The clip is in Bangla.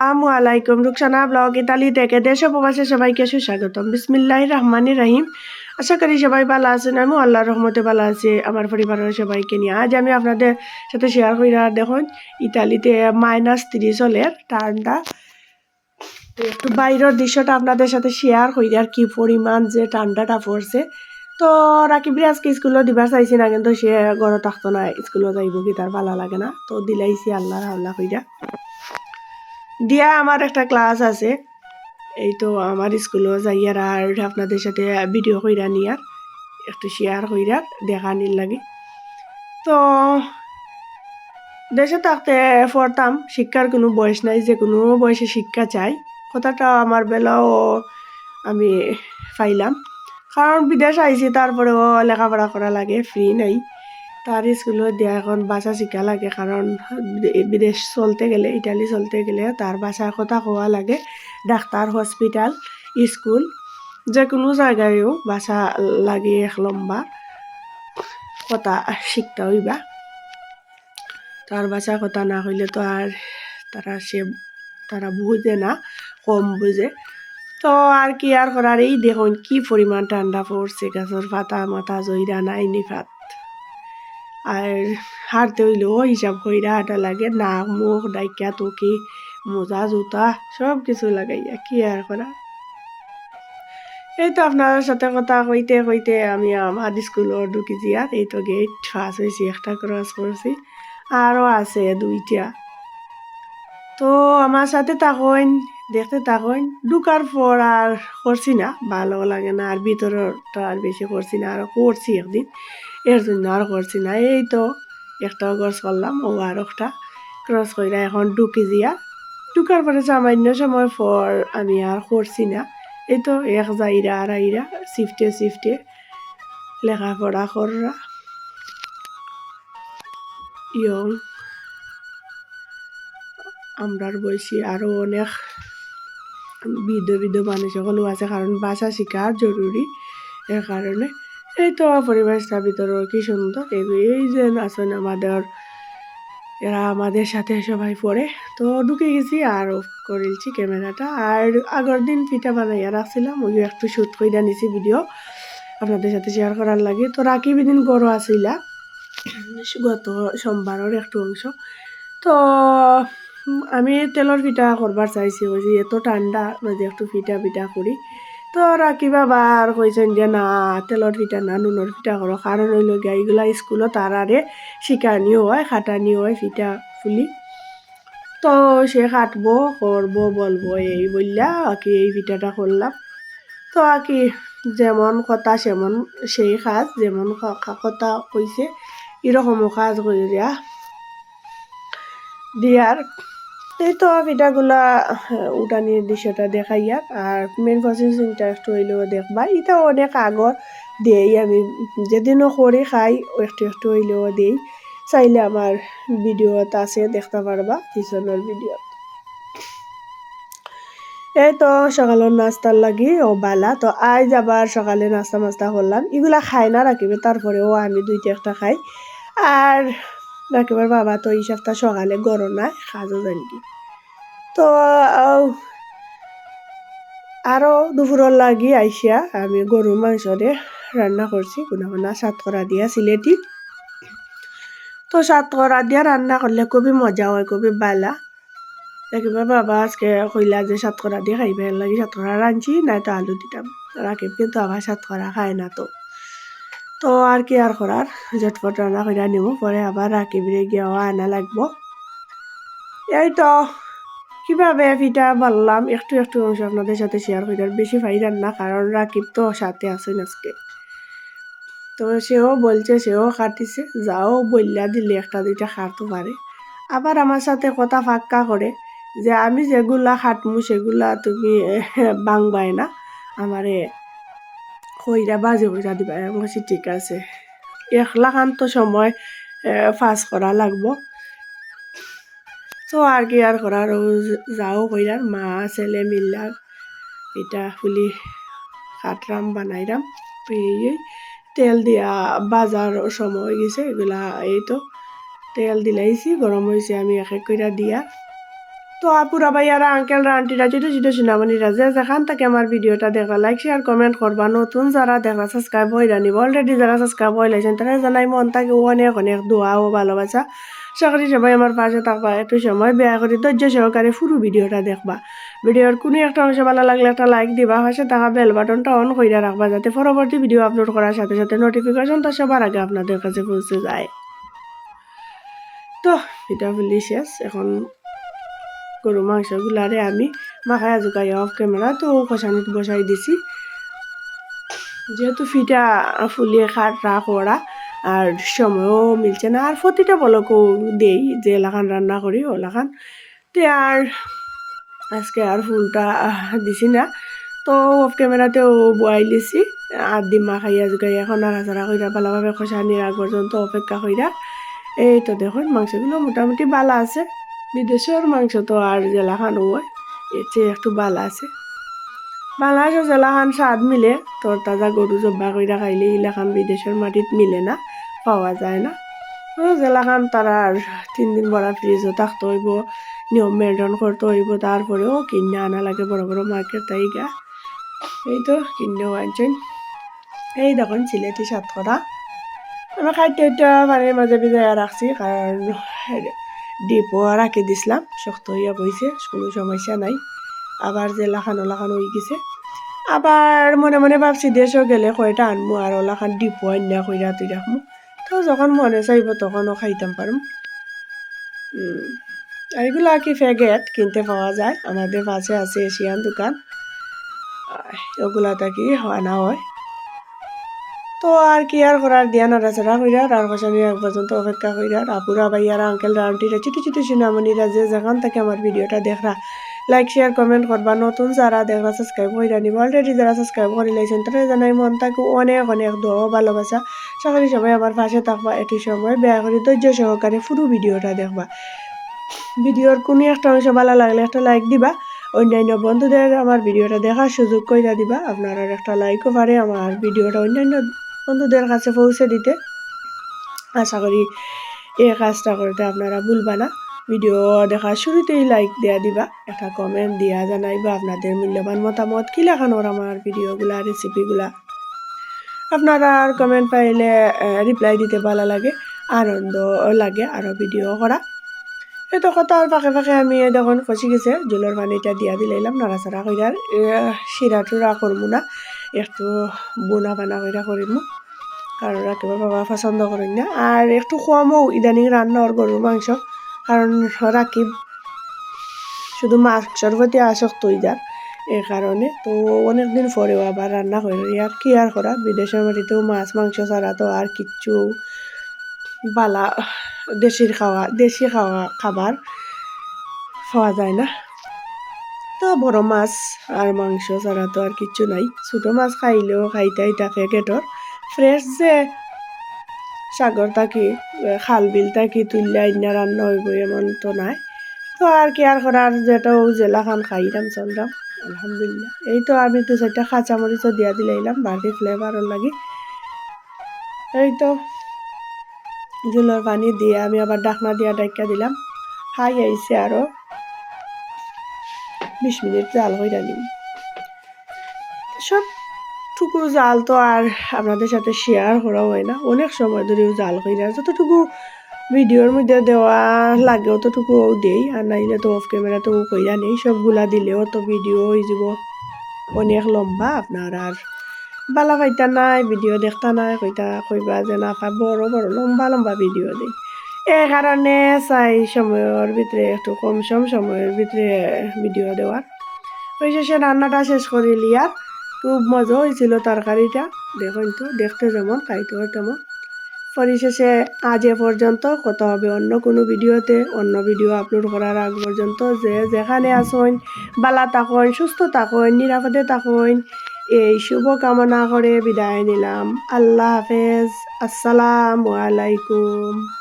আসসালামু আলাইকুম, রুকসানা ব্লগ ইতালি থেকে দেশ ও প্রবাসে সবাইকে সুস্বাগতম। বিসমিল্লাহ রহমান রাহিম। আশা করি সবাই ভালো আছেন আমি আল্লাহর রহমতে ভালো আছি, আমার পরিবারের সবাইকে নিয়ে। আজ আমি আপনাদের সাথে শেয়ার করি দেখুন, ইতালিতে মাইনাস তিরিশ হলের ঠান্ডা। একটু বাইরের দৃশ্যটা আপনাদের সাথে শেয়ার করি আর কি পরিমাণ যে ঠান্ডাটা পড়ছে। তো রাকিবরে আজকে স্কুলও দিবার চাইছি না, কিন্তু সে ঘরে থাকতো না স্কুলও যাইব কি তার ভালো লাগে না। তো দিলাইছি আল্লাহর হাওলা কইরা। দিয়া আমার একটা ক্লাস আছে। এই তো আমার স্কুলও যাইয়ার আর আপনাদের সাথে ভিডিও কইরা নিয়ার একটু শেয়ার কইরা দেখানির লাগে। তো দেশে থাকতে পড়তাম, শিক্ষার কোনো বয়স নাই, যে কোনো বয়সে শিক্ষা চাই। কথাটা আমার বেলাও আমি পাইলাম। কারণ বিদেশ আইছি, তারপরেও লেখাপড়া করা লাগে ফ্রি নাই। তার স্কুলত দিয়া এখন ভাষা শিক্ষা লাগে কারণ বিদেশ চলতে গেলে, ইটালি চলতে গেলে তার ভাষার কথা কোয়া লাগে। ডাক্তার হসপিটাল স্কুল যে কোনো জায়গায়ও ভাষা লাগে এক লম্বা কথা শিখতে হইবা। তার ভাষা কথা না হইলে তো আর তারা সে তারা বুঝে না কম বুঝে তো আর কি আর করার এই দেখুন কি পরিমাণ ঠান্ডা পড়ছে গাছের পাতা মাথা জইরা নাই নিফাত আর হাঁটতে হইলেও হিসাব কইরা হাঁটা লাগে, নাক, মুখ ডাইকা টুকি, মোজা, জুতা, সব কিছু লাগাইয়া, কি আর করা? এই তো আপনার সাথে কথা কইতে কইতে আমি আমার স্কুলের ঢুকি আর এই তো গেট ফাঁস হয়েছি একটা ক্রস করছি আরও আছে দুইটা। তো আমার সাথে তখন দেখতে তখন ঢুকার পর আর করছি না। ভালো লাগে না। আর ভিতরটা আর বেশি করছি না। আর করছি একদিন। এর জন্য আর করছি না। এই তো একটা গছ করলাম। ও আর একটা ক্রস করে এখন ঢুকি দিয়া। ঢুকার পরে সামান্য সময় পর আমি আর করছি না। এই তো এক যাইরা আর আইরা শিফটে শিফটে লেখাপড়া কররা। ইয়ং। আমরার বয়সী আরও অনেক বৃদ্ধ বৃদ্ধ মানুষ সকলও আছে কারণ ভাষা শেখা জরুরি এর কারণে এই তো পরিবেশটা ভিতরে কি সুন্দর এই যে আছেন আমাদের এরা আমাদের সাথে সবাই পড়ে তো ঢুকে গেছি আর অফ করেছি ক্যামেরাটা আর আগের দিন পিঠা বানাইয়া রাখছিলাম ওই একটু শ্যুট করে নিছি ভিডিও আপনাদের সাথে শেয়ার করার লাগে। তো রাখি দিন বড় আসিলা গত সোমবারের একটু অংশ। তো আমি তেলের পিঠা করবার চাইছি, যে এত ঠান্ডা মাঝে একটু পিঠা পিঠা করি তো রাখিবা বার কইছেন যে, না তেলের পিঠা না নুনের পিঠা করো কারণ হইল গিয়া এগুলা স্কুলত তারারে শিখানিও হয়, খাটানিও হয়, পিঠা ফুলি তো সে কাটবো করব বলব, এই বললা কি এই পিঠাটা করলাম তো কি যেমন কথা, সেমন সেই কাজ যেমন কথা কইছে এরকমও কাজ করিয়া দিয়ার এই তো পিঠাগুলা উঠানির দৃশ্যটা দেখাইয়া, আর মেন প্রসেসিংটা একটু হইলেও দেখবা। এটা অনেক আগর দেই আমি, যেদিনও করি খাই, একটু একটু হইলেও দেই। চাইলে আমার ভিডিওত আছে, দেখতে পারবা পিছনের ভিডিও এই তো সকালের নাস্তার লাগি, ও বালা। তো আজ আবার সকালে নাস্তা মাস্তা করলাম। এগুলা খাই না, রাখিবে, তারপরেও আমি দুইটা একটা খাই। আর রাকিবার বাবা তো এই সপ্তাহ সকালে গরম নাই খাজও জানি তো আরও দুপুরের লাগি আইসিয়া আমি গরুর মাংস দিয়ে রান্না করছি কোনা কোনা সাতকরা দিয়া সিলেটি। তো সাতকরা দিয়া রান্না করলে খুবই মজা হয়, খুবই বালা। রাকিবার বাবা আজকে কইলা যে সাতকরা দিয়ে খাইবে লাগি সাতকরা রাঁধছি নাই তো আলু দিতাম। রাকিব কিন্তু আবার সাতকরা খায় না তো। তো আর কি আর করার? ঝটপট রান্না করে নিব পরে আবার রাকিবরে গিয়েও আনা লাগবো। এই তো কীভাবে পিঠা বানলাম? একটু একটু অংশ আপনাদের সাথে শেয়ার করি আর বেশি ফাইদার না, কারণ রাকিব তো সাথে আছেন আজকে। তো সেও বলছে, সেও কাটিছে, যাও বললা দিলে, একটা দুইটা খাটতে পারে। আবার আমার সাথে কথা ফাক্কা করে যে, আমি যেগুলা খাটমু, সেগুলা তুমি বাংবাই না। আমারে কইরা বাজে কইরা দিবা বলছি ঠিক আছে। একলা খান তো সময় ফাঁস করা লাগবো। তো আর কি আর করার যাও কইরার, মা, ছেলে মিল্লার এটা ফুলি কাটরাম, বানাইরাম। এই তেল দিয়া বাজার সময় গেছে, এগুলা এই তো। তেল দিলাইছি, গরম হয়েছে আমি এক এক কইরা দিয়া তো আপুরা ভাইয়ারা আঙ্কেলরা আন্টিরা ছোটো ছোটো সোনামণিরা যে যেখান থেকে আমার ভিডিওটা দেখা লাইক শেয়ার কমেন্ট করবা নতুন যারা দেখা সাবস্ক্রাইব হয়ে রানিব অলরেডি যারা সাবস্ক্রাইব হয়ে লাইছেন তারা জানাই মন থাকে অনেক অনেক দোয়া ও ভালোবাসা চাকরি সবাই আমার পাশে থাকবা একটু সময় বেয়া করে ধৈর্য সহকারে পুরো ভিডিওটা দেখবা। ভিডিওর কোনো একটা অংশ ভালো লাগলে একটা লাইক দিবা পাশে থাকা বেল বাটনটা অন করে রাখবা যাতে পরবর্তী ভিডিও আপলোড করার সাথে সাথে নোটিফিকেশনটা সবার আগে আপনাদের কাছে পৌঁছে যায়। তো ভিডিও শেষ। এখন গরু মাংসগুলারে আমি মাখায় জোকাই অফ ক্যামেরা তো কষানিত বসাই দিছি। যেহেতু ফিটা ফুলিয়ে খাটরা করা আর সময়ও মিলছে না। আর প্রতিটা বলকও দেই যে এলাকান রান্না করি ওলাখান তে আর আজকে আর ফুলটা দিছি না। তো অফ ক্যামেরাতেও বয়াই দিছি। আর ডিম মাখাইয়া জোগাই। এখন নাড়াচাড়া কইরা, ভালোভাবে কষানির আগ পর্যন্ত অপেক্ষা কইরা, এই তো দেখুন মাংসগুলো মোটামুটি ভালো আছে। বিদেশের মাংস তো আর জেলাখান হয় চেয়ে একটু বালা আছে। বালা আছে জেলাখান স্বাদ মিলে, তোর তাজা গরু জব্বা কইরা খাইলে ইলাখান বিদেশের মাটিত মিলে না, পাওয়া যায় না। জেলাখান তারা আর তিন দিন বড় ফ্রিজও থাকতে হইব, নিয়ম মেনটেন করতে হইব, তারপরেও কিনে আনা লাগে বড় বড় মার্কেট তাই গা এই তো কিনেও আনছেন। এই দেখুন সিলেটি সাতকরা আমি খাদ্য এটা পানির মাঝে ভিজাইয়া রাখছি, কারণ ডিপও রাখি দিছিলাম, শক্ত হইয়া বইছে, কোনো সমস্যা নাই। আবার যে লাখান ওলাখান হয়ে গেছে। আবার মনে মনে ভাবছি, দেশও গেলে কয়টা আনমু, আর ওলাখান ডিপো আন্যা কইরা তুই রাখমু তো যখন মনে চাইব, তখনও খাইতাম পারম। আর আর কি প্যাকেট কিনতে পাওয়া যায়? আমাদের পাশে আছে এশিয়ান দোকান। ওগুলা থাকি আনা হয়? তো আর কি আর করার দিয়া নাড়াচাড়া কইরা তার কষানি এক পর্যন্ত অপেক্ষা কইরা আপুরা ভাইয়ারা আঙ্কেলরা আন্টিরা ছোটো ছোটো সোনামণিরা যে যেখান থেকে আমার ভিডিওটা দেখরা লাইক শেয়ার কমেন্ট করবা নতুন যারা দেখরা সাবস্ক্রাইব কইরা নিব অলরেডি যারা সাবস্ক্রাইব করে লাইছেন তারা জানাই মন থাকে অনেক অনেক দোয়া ভালোবাসা সকলে সবাই আমার পাশে থাকবা, এটি সময় বেয়া করে ধৈর্য সহকারে পুরো ভিডিওটা দেখবা। ভিডিওর কোনো একটা অংশ ভালো লাগলে একটা লাইক দিবা, অন্যান্য বন্ধুদের আমার ভিডিওটা দেখার সুযোগ কইরা দিবা। আপনারা একটা লাইকও পারে, আমার ভিডিওটা অন্যান্য বন্ধুদের কাছে পৌঁছে দিতে। আশা করি এই কাজটা করতে আপনারা ভুলবা না। ভিডিও দেখার শুরুতেই লাইক দেয়া দিবা, একটা কমেন্ট দিয়া জানাইবা আপনাদের মূল্যবান মতামত, কি লেখানোর আমার ভিডিওগুলা রেসিপিগুলা আপনারা আর কমেন্ট পাইলে রিপ্লাই দিতে ভালো লাগে, আনন্দ লাগে আরও ভিডিও করা। এত কথা কথার পাখে ফাঁকে আমি দেখুন, ফসি গেছে, জলের পানিটা দিয়া দিলাইলাম, নাড়াচাড়া কইরার শিরা টুরা করব না। একটু বোনা বানা কইরা করিমু। কারণ রাকিবের বাবা পছন্দ করেন না। আর একটু কমও ইদানিং রান্নার গরুর মাংস। কারণ রাকিব শুধু মাংসর প্রতি আসক্ত যার এ কারণে তো অনেকদিন পরেও আবার রান্না করে আর কি আর করা বিদেশের বাড়িতেও মাছ, মাংস ছাড়া তো আর কিচ্ছু বালা দেশির খাওয়া দেশি খাওয়া খাবার খাওয়া যায় না। তো বড় মাছ আর মাংস ছাড়া তো আর কিচ্ছু নাই। ছোটো মাছ খাইলেও খাইতে এটা প্যাকেটর ফ্রেশ যে সাগর থাকি খাল বিল থাকি তুললে আইনা রান্না হইব এমন তো নাই। তো আর কি আর করার যেটাও জেলা খান খাইলাম চললাম আলহামদুলিল্লাহ। এই তো আমি দু চারটা কাঁচা মরিচও দিয়া দিলাইলাম বাড়ি ফ্লেভারও লাগি। এই তো জুলের পানি দিয়ে আমি আবার ডাকনা দিয়া ডাক্কা দিলাম। হাই আইছে আরও বিশ মিনিট জাল হইরা নিম। সবটুকু জাল তো আর আপনাদের সাথে শেয়ার করা হয় না। অনেক সময় ধরেও জাল হইরা যতটুকু ভিডিওর মধ্যে দেওয়া লাগে অতটুকু দেই, আর নাইলে তো অফ ক্যামেরাতেও কইরা নেই। সবগুলা দিলেও তো ভিডিও হয়ে যাব অনেক লম্বা। আপনার আর বালা পাইতা নাই, ভিডিও দেখতা নাই, কইতা কইবা যে না বড় বড় লম্বা লম্বা ভিডিও দেই। এ কারণে চাই সময়ের ভিতরে একটু কম সম সময়ের ভিতরে ভিডিও দেওয়ার। ওই শেষে রান্নাটা শেষ করে লিয়ার খুব মজা হয়েছিল তরকারিটা। দেখুন তো, দেখতে যেমন, খাইতেও তেমন। পরিশেষে আজ এ পর্যন্ত কত হবে অন্য কোনো ভিডিওতে, অন্য ভিডিও আপলোড করার আগ পর্যন্ত। যে যেখানে আসুন বালা থাকুন, সুস্থ থাকুন, নিরাপদে থাকুন। এই শুভ কামনা করে বিদায় নিলাম। আল্লাহ হাফেজ। আসসালামু আলাইকুম।